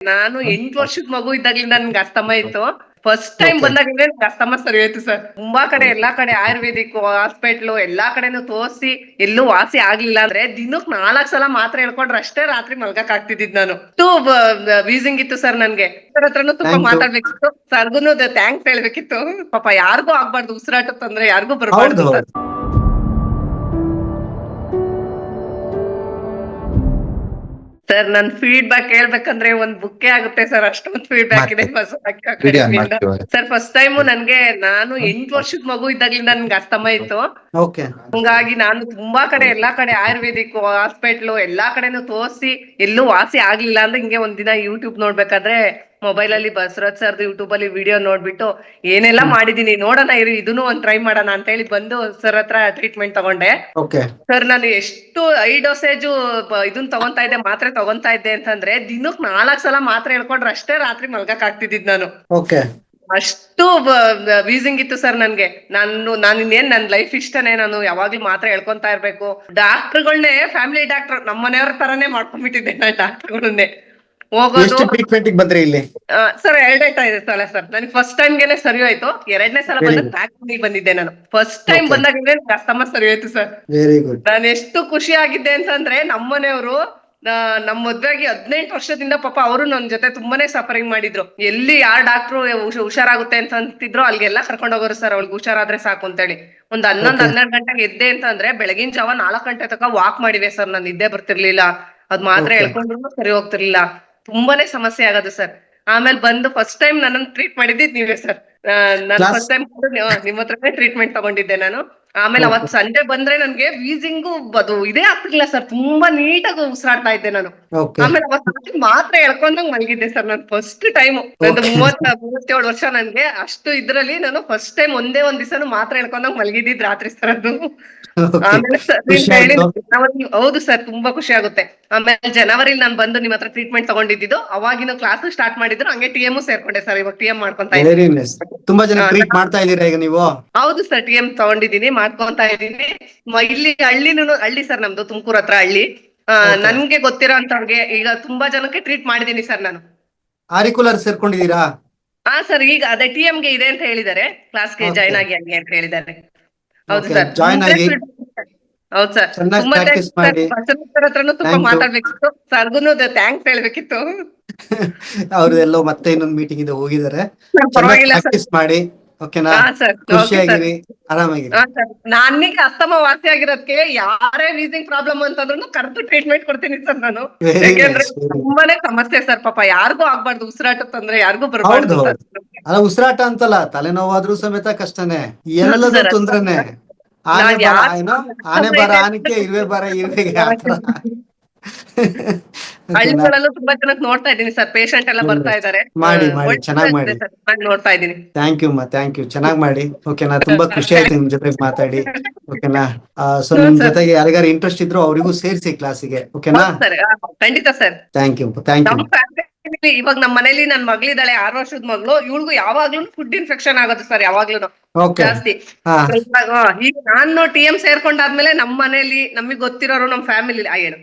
ನಾನು ಎಂಟು ವರ್ಷದ ಮಗು ಇದ್ದಾಗ್ಲಿಂದ ನನ್ಗೆ ಅಸ್ತಮ ಇತ್ತು. ಫಸ್ಟ್ ಟೈಮ್ ಬಂದಾಗ ಅಸ್ತಮ ಸರಿ ಹೋಯ್ತು ಸರ್. ತುಂಬಾ ಕಡೆ ಎಲ್ಲಾ ಕಡೆ ಆಯುರ್ವೇದಿಕ್ ಹಾಸ್ಪಿಟ್ಲು ಎಲ್ಲಾ ಕಡೆನೂ ತೋರಿಸಿ ಎಲ್ಲೂ ವಾಸಿ ಆಗ್ಲಿಲ್ಲ ಅಂದ್ರೆ ದಿನಕ್ ನಾಲ್ಕ್ ಸಲ ಮಾತ್ರ ಹೇಳ್ಕೊಂಡ್ರೆ. ಅಷ್ಟೇ ರಾತ್ರಿ ಮಲ್ಗಕ್ ಆಗ್ತಿದ್ದಿದ್ ನಾನು. ಟೂ ವೀಸಿಂಗ್ ಇತ್ತು ಸರ್ ನನ್ಗೆ. ಸರ್ ಹತ್ರನು ತುಂಬಾ. ಮಾತಾಡ್ಬೇಕಿತ್ತು. ಸರ್ಗುನು ಥ್ಯಾಂಕ್ಸ್ ಹೇಳ್ಬೇಕಿತ್ತು. ಪಾಪ ಯಾರಿಗೂ ಆಗ್ಬಾರ್ದು ಉಸಿರಾಟ ತೊಂದ್ರೆ ಯಾರಿಗೂ ಬರ್ಬಾರ್ದು ಸರ್. ಸರ್ ನನ್ ಫೀಡ್ಬ್ಯಾಕ್ ಹೇಳ್ಬೇಕಂದ್ರೆ ಒಂದ್ ಬುಕ್ಕೆ ಆಗುತ್ತೆ ಸರ್ ಅಷ್ಟೊಂದು ಫೀಡ್ಬ್ಯಾಕ್ ಇದೆ. ಸರ್ ಫಸ್ಟ್ ಟೈಮ್ ನನ್ಗೆ ನಾನು ಎಂಟು ವರ್ಷದ ಮಗು ಇದ್ದಾಗ್ಲಿಂದ ನನ್ಗೆ ಅಸ್ತಮ ಇತ್ತು. ಹಂಗಾಗಿ ನಾನು ತುಂಬಾ ಕಡೆ ಎಲ್ಲಾ ಕಡೆ ಆಯುರ್ವೇದಿಕ್ ಹಾಸ್ಪಿಟ್ಲು ಎಲ್ಲಾ ಕಡೆನೂ ತೋರ್ಸಿ ಎಲ್ಲೂ ವಾಸಿ ಆಗ್ಲಿಲ್ಲ ಅಂದ್ರೆ ಹಿಂಗೆ ಒಂದಿನ ಯೂಟ್ಯೂಬ್ ನೋಡ್ಬೇಕಾದ್ರೆ ಮೊಬೈಲ್ ಅಲ್ಲಿ ಬಸವರಾಜ್ ಸರ್ದು ಯೂಟ್ಯೂಬ್ ಅಲ್ಲಿ ವಿಡಿಯೋ ನೋಡ್ಬಿಟ್ಟು ಏನೆಲ್ಲಾ ಮಾಡಿದೀನಿ ನೋಡೋಣ ಇರು ಇದನ್ನು ಒಂದ್ ಟ್ರೈ ಮಾಡೋಣ ಅಂತ ಹೇಳಿ ಬಂದು ಸರ್ ಹತ್ರ ಟ್ರೀಟ್ಮೆಂಟ್ ತಗೊಂಡೆ. ಸರ್ ನಾನು ಎಷ್ಟು ಐ ಡೋಸೇಜ್ ಇದನ್ ತಗೊಂತಾ ಇದ್ದೆ ಮಾತ್ರೆ ತಗೊಂತಾ ಇದ್ದೆ ಅಂತಂದ್ರೆ ದಿನಕ್ ನಾಲ್ಕ್ ಸಲ ಮಾತ್ರೆ ಹೇಳ್ಕೊಂಡ್ರೆ ಅಷ್ಟೇ ರಾತ್ರಿ ಮಲ್ಗಕ್ ಆಗ್ತಿದ್ದಿದ್ ನಾನು. ಅಷ್ಟು ವೀಸಿಂಗ್ ಇತ್ತು ಸರ್ ನನ್ಗೆ. ನಾನು ನಾನು ಇನ್ನೇನ್ ನನ್ ಲೈಫ್ ಇಷ್ಟನೇ ನಾನು ಯಾವಾಗ್ಲೂ ಮಾತ್ರ ಹೇಳ್ಕೊಂತ ಇರ್ಬೇಕು. ಡಾಕ್ಟರ್ಗಳನ್ನೇ ಫ್ಯಾಮಿಲಿ ಡಾಕ್ಟರ್ ನಮ್ಮ ತರನೇ ತರಾನೇ ಮಾಡ್ಕೊಂಡ್ಬಿಟ್ಟಿದ್ದೆ ನಾನು ಡಾಕ್ಟರ್ಗಳನ್ನೇ ಎಷ್ಟು ಟ್ರೀಟ್ಮೆಂಟ್ ಬಂದ್ರಿ ಇಲ್ಲಿ? ಸರ್ ಎರಡನೇ ಟೈಮ್ ಸಲ ಸರ್. ನನಗೆ ಫಸ್ಟ್ ಟೈಮ್ಗೆನೆ ಸರಿ ಹೋಯ್ತು. ಎರಡನೇ ಸಲ ಬಂದು. ಬ್ಯಾಕ್ ಬಂದಿದ್ದೆ ನಾನು. First time. ಬಂದಾಗ ಕಸ್ಟಮರ್ ಸರಿ ಹೋಯ್ತು ಸರ್. ವೆರಿ ಗುಡ್ ನಾನು ಎಷ್ಟು ಖುಷಿ ಆಗಿದ್ದೆ ಅಂತಂದ್ರೆ ನಮ್ಮನೆಯವರು ನಮ್ ಮದ್ವೆಗೆ ಹದಿನೆಂಟು ವರ್ಷದಿಂದ ಪಾಪ ಅವರು ನನ್ನ ಜೊತೆ ತುಂಬಾನೇ ಸಫರಿಂಗ್ ಮಾಡಿದ್ರು. ಎಲ್ಲಿ ಯಾರ ಡಾಕ್ಟ್ರು ಹುಷಾರಾಗುತ್ತೆ ಅಂತ ಅಂತಿದ್ರು ಅಲ್ಲಿಗೆಲ್ಲ ಕರ್ಕೊಂಡು ಹೋಗೋರು ಸರ್. ಅವ್ಳಿಗೆ ಹುಷಾರಾದ್ರೆ ಸಾಕು ಅಂತೇಳಿ. ಒಂದ್ ಹನ್ನೊಂದ್. ಹನ್ನೆರಡು ಗಂಟೆಗೆ ಎದ್ದೆ ಅಂತಂದ್ರೆ ಬೆಳಗಿನ ಜಾವ ನಾಲ್ಕು ಗಂಟೆ ತನಕ ವಾಕ್ ಮಾಡಿವೆ ಸರ್. ನಾನು ನಿದ್ದೆ ಬರ್ತಿರ್ಲಿಲ್ಲ. ಅದ್ ಮಾತ್ರ. ಹೇಳ್ಕೊಂಡ್ರು ಸರಿ ಹೋಗ್ತಿರ್ಲಿಲ್ಲ. ತುಂಬಾನೇ ಸಮಸ್ಯೆ ಆಗೋದು ಸರ್. ಆಮೇಲೆ ಬಂದು ಫಸ್ಟ್ ಟೈಮ್ ನನ್ನ ಟ್ರೀಟ್ ಮಾಡಿದ್ದಿದ್ ನೀವೇ ಸರ್. ನಾನು ಫಸ್ಟ್ ಟೈಮ್ ನಿಮ್ಮ ಹತ್ರನೇ ಟ್ರೀಟ್ಮೆಂಟ್ ತಗೊಂಡಿದ್ದೆ ನಾನು. ಆಮೇಲೆ ಅವತ್ ಸಂಡೆ ಬಂದ್ರೆ ನನ್ಗೆ ವೀಸಿಂಗು ಅದು ಇದೇ ಆಗ್ತಿರ್ಲಿಲ್ಲ ಸರ್. ತುಂಬಾ ನೀಟಾಗಿ ಉಸಿರಾಡ್ತಾ ಇದ್ದೆ ನಾನು. ಆಮೇಲೆ ಅವತ್ ಮಾತ್ರ ಎಳ್ಕೊಂಡಂಗ್ ಮಲಗಿದ್ದೆ ಸರ್ ನಾನು ಫಸ್ಟ್ ಟೈಮ್ ನಂದು. ಮೂವತ್ತ ಮೂವತ್ತೇಳು ವರ್ಷ ನನ್ಗೆ. ಅಷ್ಟು ಇದ್ರಲ್ಲಿ ನಾನು ಫಸ್ಟ್ ಟೈಮ್ ಒಂದೇ ಒಂದ್ ದಿವಸನು ಮಾತ್ರ ಎಳ್ಕೊಂಡಂಗ್ ಮಲಗಿದ್ದಿದ್ ರಾತ್ರಿ ಸರ್ ಅದು. ಆಮೇಲೆ ಹೌದು ಸರ್ ತುಂಬಾ ಖುಷಿ ಆಗುತ್ತೆ. ಆಮೇಲೆ ಜನವರಿ ನಾನು ಬಂದು ನಿಮ್ ಹತ್ರ ಟ್ರೀಟ್ಮೆಂಟ್ ತಗೊಂಡಿದ್ದು ಅವಾಗಿನ ಕ್ಲಾಸ್ ಸ್ಟಾರ್ಟ್ ಮಾಡಿದ್ರು. ಹಂಗೆ ಟಿ ಎಂ ಸೇರ್ಕೊಂಡೆ ಸರ್ ಇವಾಗ ಟಿ ಎಂ ಮಾಡ್ಕೊಂತ ತುಂಬಾ ಜನ ಟ್ರೀಟ್ ಮಾಡ್ತಾ ಇದ್ದೀರಾ ಈಗ ನೀವು? ಹೌದು ಸರ್ ಟಿ ಎಂ ತಗೊಂಡಿದ್ದೀನಿ. ಮಾಡ್ಕೊಂತ ಇದ್ದೀನಿ. ಇಲ್ಲಿ ಹಳ್ಳಿನೂ ಹಳ್ಳಿ ಸರ್ ನಮ್ದು ತುಮಕೂರ್ ಹತ್ರ ಹಳ್ಳಿ. ನನ್ಗೆ ಗೊತ್ತಿರೋ ಅಂತವ್ರಿಗೆ ಈಗ ತುಂಬಾ ಜನಕ್ಕೆ ಟ್ರೀಟ್ ಮಾಡಿದೀನಿ ಸರ್ ನಾನು. ಆರಿಕುಲರ್ ಸೇರ್ಕೊಂಡಿದ್ದೀರಾ? ಹಾ ಸರ್ ಈಗ ಅದೇ ಟಿ ಗೆ ಇದೆ ಅಂತ ಹೇಳಿದ್ದಾರೆ. ಕ್ಲಾಸ್ಗೆ ಜಾಯ್ನ್ ಆಗಿ ಹಂಗೆ ಅಂತ ಹೇಳಿದ್ದಾರೆ. ಹೌದು ಸರ್. ಜಾಯ್ನ್ ಆಗಿ. ಹೌದು ಸರ್. ತುಂಬಾ ಹತ್ರನು ತುಂಬಾ. ಮಾತಾಡ್ಬೇಕಿತ್ತು. ಸರ್ಗುನು ಥ್ಯಾಂಕ್ಸ್ ಹೇಳ್ಬೇಕಿತ್ತು. ಅವ್ರದೆಲ್ಲೋ ಮತ್ತೆ ಇನ್ನೊಂದು ಮೀಟಿಂಗ್ ಇಂದ ಹೋಗಿದ್ದಾರೆ. ಮಾಡಿ. ಓಕೆನಾ? ಖುಷಿಯಾಗಿರಿ ಆರಾಮಾಗಿರಿ. ನನಗೆ ಅಸ್ತಮ ವಾಸಿ ಆಗಿರೋದಕ್ಕೆ ಯಾರೇ ವೀಸಿಂಗ್ ಪ್ರಾಬ್ಲಮ್ ಅಂತಂದ್ರು ಕರೆದು ಟ್ರೀಟ್ಮೆಂಟ್ ಕೊಡ್ತೀನಿ ಸರ್ ನಾನು. ಯಾಕೆಂದ್ರೆ. ತುಂಬಾನೇ ಸಮಸ್ಯೆ ಸರ್ ಪಾಪ ಯಾರಿಗೂ ಆಗ್ಬಾರ್ದು ಉಸಿರಾಟ ತೊಂದ್ರೆ ಯಾರಿಗೂ ಬರಬಾರ್ದು ಅಲ್ಲ ಉಸಿರಾಟ ಅಂತಲ್ಲ ತಲೆನೋವಾದ್ರೂ ಸಮೇತ ಕಷ್ಟನೇ. ಎಲ್ಲದ ತೊಂದ್ರೆನೆ. ಆನೆ ಬಾರ ಏನೋ ಆನೆ ಬರ ಆನೆಗೆ ಇರುವೆ ಬರ ಇರುವೆಗೆ ಆತರ ಹಳ್ಳಿಗಳಲ್ಲೂ ತುಂಬಾ ಜನಕ್ಕೆ ನೋಡ್ತಾ ಇದ್ದೀನಿ ಸರ್. ಪೇಷಂಟ್ ಎಲ್ಲ ಬರ್ತಾ ಇದ್ದಾರೆ ಮಾಡಿ, ಮಾಡಿ, ಚೆನ್ನಾಗಿ ಮಾಡಿ. ನಾನ್ ನೋಡ್ತಾ ಇದ್ದೀನಿ. ಥ್ಯಾಂಕ್ ಯು ಮಾ ಥ್ಯಾಂಕ್ ಯು ಚೆನ್ನಾಗಿ ಮಾಡಿ. ಓಕೆನಾ ತುಂಬಾ ಖುಷಿ ಆಯ್ತು ನಿಮ್ ಜೊತೆ ಮಾತಾಡಿ. ಓಕೆನಾ ಸೊ ನಿಮ್ ಜೊತೆಗೆ ಯಾರಿಗಾರು ಇಂಟ್ರೆಸ್ಟ್ ಇದ್ರು ಅವರಿಗೂ ಸೇರಿಸಿ ಕ್ಲಾಸಿಗೆ ಓಕೆನಾ ಸರ್. ಖಂಡಿತ sir. Thank you thank you ಇವಾಗ ನಮ್ಮ ಮನೇಲಿ ನನ್ ಮಗಳಿದ್ದಾಳೆ ಆರು ವರ್ಷದ ಮಗಳು. ಇವಳಿಗೂ ಯಾವಾಗ್ಲೂ ಫುಡ್ ಇನ್ಫೆಕ್ಷನ್ ಆಗುತ್ತೆ ಸರ್ ಯಾವಾಗ್ಲೂ ಜಾಸ್ತಿ. ಈಗ ನಾನು ಟಿ ಎಂ ಸೇರ್ಕೊಂಡಾದ್ಮೇಲೆ ನಮ್ ಮನೇಲಿ ನಮಗ್ ಗೊತ್ತಿರೋರು ನಮ್ ಫ್ಯಾಮಿಲಿ ಏನು?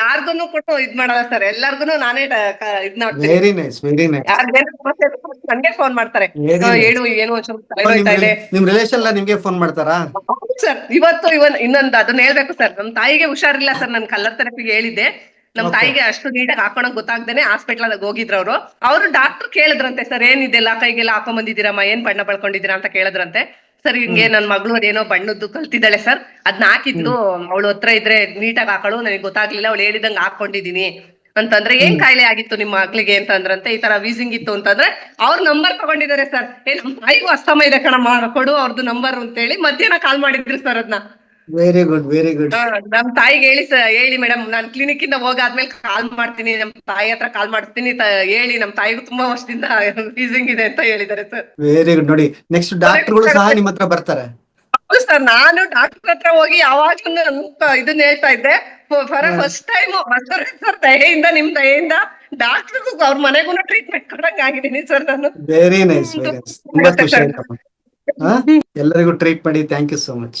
ಯಾರ್ಗುನು ಕೊಟ್ಟು ಇದ್ ಮಾಡಲ್ಲ ಸರ್. ಎಲ್ಲಾರ್ಗುನು ನಾನೇ ಇದ್ ನನ್ಗೆ ಫೋನ್ ಮಾಡ್ತಾರೆ. ಹೇಳು ಏನು ನಿಮ್ ರಿಲೇಷನ್ ನಿಮ್ಗೆ ಫೋನ್ ಮಾಡ್ತಾರಾ? ಸರ್. ಇವತ್ತು ಇವನ್ ಇನ್ನೊಂದು ಅದನ್ನ ಹೇಳ್ಬೇಕು ಸರ್. ನಮ್ ತಾಯಿಗೆ ಹುಷಾರಿಲ್ಲ ಸರ್. ನಾನು ಕಲ್ಲರ್ ಥೆರಪಿಗೆ ಹೇಳಿದ್ದೆ. ನಮ್ ತಾಯಿಗೆ ಅಷ್ಟು ನೀಟಾಗಿ ಹಾಕೊಳಕ್ ಗೊತ್ತಾಗ್ದೇನೆ ಹಾಸ್ಪಿಟಲ್ ಹೋಗಿದ್ರು ಅವರು ಅವ್ರು ಡಾಕ್ಟರ್ ಕೇಳಿದ್ರಂತೆ ಸರ್ ಏನಿದೆಲ್ಲ ಕೈಗೆಲ್ಲ ಹಾಕೊಂಡ್ ಬಂದಿದ್ದೀರಮ್ಮ ಏನ್ ಬಣ್ಣ ಬಳ್ಕೊಂಡಿದ್ದೀರಾ? ಅಂತ ಕೇಳಿದ್ರಂತೆ. ಸರ್ ಹಿಂಗೆ ನನ್ ಮಗಳು ಏನೋ ಬಣ್ಣದ್ದು ಕಲ್ತಿದ್ದಾಳೆ ಸರ್. ಅದ್ನ ಹಾಕಿದ್ಲು ಅವಳು ಹತ್ರ ಇದ್ರೆ ನೀಟಾಗಿ ಹಾಕಳು ನನಗೆ ಗೊತ್ತಾಗ್ಲಿಲ್ಲ. ಅವಳು ಹೇಳಿದಂಗ್ ಹಾಕೊಂಡಿದೀನಿ ಅಂತಂದ್ರೆ ಏನ್ ಕಾಯಿಲೆ ಆಗಿತ್ತು ನಿಮ್ಮ ಮಕ್ಳಿಗೆ ಅಂತಂದ್ರಂತೆ ಈ ತರ ವೀಸಿಂಗ್ ಇತ್ತು. ಅಂತಂದ್ರೆ ಅವ್ರ ನಂಬರ್ ತಗೊಂಡಿದ್ದಾರೆ ಸರ್. ಏ ನಮ್ ತಾಯಿಗೂ ಅಸ್ತಮ ಇದೆ ಕಣಮ್ಮ ಕೊಡು ಅವ್ರದ್ದು ನಂಬರ್ ಅಂತ ಹೇಳಿ ಮಧ್ಯಾಹ್ನ ಕಾಲ್ ಮಾಡಿದ್ರು ಸರ್ ಅದನ್ನ ವೆರಿ ಗುಡ್ ವೆರಿ ಗುಡ್ ನಮ್ ತಾಯಿಗೆ ಹೇಳಿ ಹೇಳಿ ಮೇಡಮ್ ನಾನ್ ಕ್ಲಿನಿಕ್ ಇಂದ ಹೋಗಾದ್ಮೇಲೆ ಕಾಲ್ ಮಾಡ್ತೀನಿ ನಮ್ ತಾಯಿ ಹತ್ರ ಕಾಲ್ ಮಾಡ್ತೀನಿ ಹೇಳಿ ನಮ್ ತಾಯಿಗೂ ತುಂಬಾ ವರ್ಷದಿಂದ ಫೀಸಿಂಗ್ ಇದೆ ಅಂತ ಹೇಳಿದ್ದಾರೆ ಸರ್ ವೆರಿ ಗುಡ್ ನೋಡಿ ನೆಕ್ಸ್ಟ್ ಡಾಕ್ಟರ್ಗಳು ಸಹ ನಿಮ್ ಹತ್ರ ಬರ್ತಾರೆ. ಹೌದು ಸರ್ ನಾನು ಡಾಕ್ಟರ್ ಹತ್ರ ಹೋಗಿ ಯಾವಾಗ್ಲೂ ಇದನ್ನ ಹೇಳ್ತಾ ಇದ್ದೆ. ಫಾರ್. ಫಸ್ಟ್ ಟೈಮ್ ಸರ್ ದಯೆಯಿಂದ ನಿಮ್ ದಯೆಯಿಂದ ಡಾಕ್ಟರ್ಗೂ ಅವ್ರ ಮನೆಗೂ ಟ್ರೀಟ್ಮೆಂಟ್ ಕೊಡಂಗ್ ಆಗಿದ್ದೀನಿ ಸರ್ ನಾನು. ವೆರಿ ನೈಸ್ ವೆರಿ ನೈಸ್ ತುಂಬಾ ಖುಷಿ ಆಯ್ತಮ್ಮ. ಹಾ? ಎಲ್ಲರಿಗೂ ಟ್ರೀಟ್ ಮಾಡಿ thank you so much